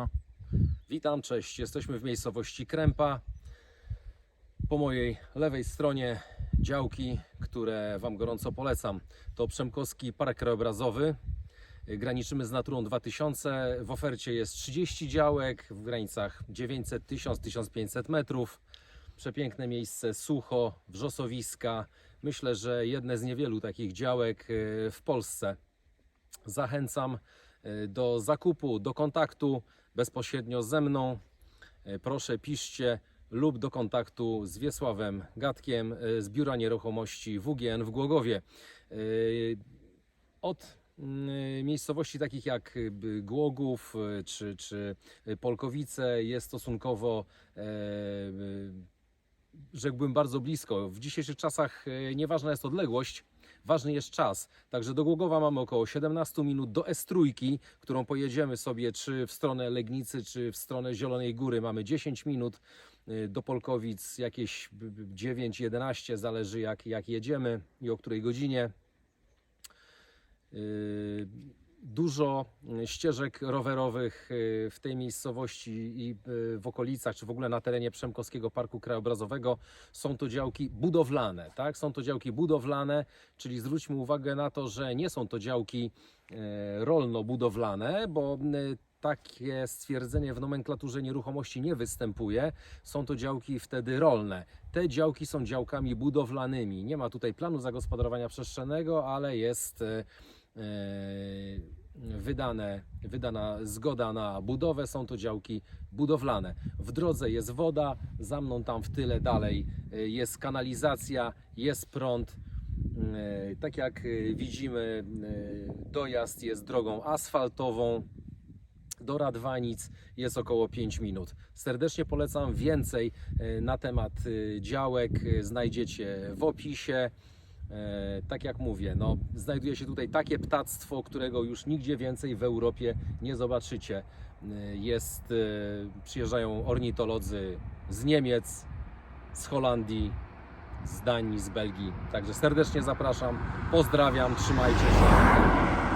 No. Witam, cześć. Jesteśmy w miejscowości Krępa. Po mojej lewej stronie działki, które Wam gorąco polecam. To Przemkowski Park Krajobrazowy. Graniczymy z Naturą 2000. W ofercie jest 30 działek w granicach 900, 1000, 1500 metrów. Przepiękne miejsce, sucho, wrzosowiska. Myślę, że jedne z niewielu takich działek e, w Polsce. Zachęcam do zakupu, do kontaktu bezpośrednio ze mną. E, Proszę piszcie lub do kontaktu z Wiesławem Gatkiem e, z Biura Nieruchomości WGN w Głogowie. E, Od mm, miejscowości takich jak Głogów czy, czy Polkowice jest stosunkowo e, rzekłbym bardzo blisko. W dzisiejszych czasach e, nieważna jest odległość, ważny jest czas. Także do Głogowa mamy około 17 minut, do S3, którą pojedziemy sobie czy w stronę Legnicy, czy w stronę Zielonej Góry mamy 10 minut, e, do Polkowic jakieś b- b- 9-11, zależy jak, jak jedziemy i o której godzinie. Yy, Dużo y, ścieżek rowerowych y, w tej miejscowości i y, w okolicach, czy w ogóle na terenie Przemkowskiego Parku Krajobrazowego są to działki budowlane, tak? Są to działki budowlane, czyli zwróćmy uwagę na to, że nie są to działki e, rolno-budowlane, bo takie stwierdzenie w nomenklaturze nieruchomości nie występuje. Są to działki wtedy rolne. Te działki są działkami budowlanymi. Nie ma tutaj planu zagospodarowania przestrzennego, ale jest e, e, wydane, wydana zgoda na budowę. Są to działki budowlane. W drodze jest woda, za mną tam w tyle dalej e, jest kanalizacja, jest prąd. Tak jak widzimy, dojazd jest drogą asfaltową. Do Radwanic jest około 5 minut. Serdecznie polecam więcej e, na temat e, działek e, znajdziecie w opisie. Tak jak mówię, no, znajduje się tutaj takie ptactwo, którego już nigdzie więcej w Europie nie zobaczycie. Jest, przyjeżdżają ornitolodzy z Niemiec, z Holandii, z Danii, z Belgii. Także serdecznie zapraszam, pozdrawiam, trzymajcie się.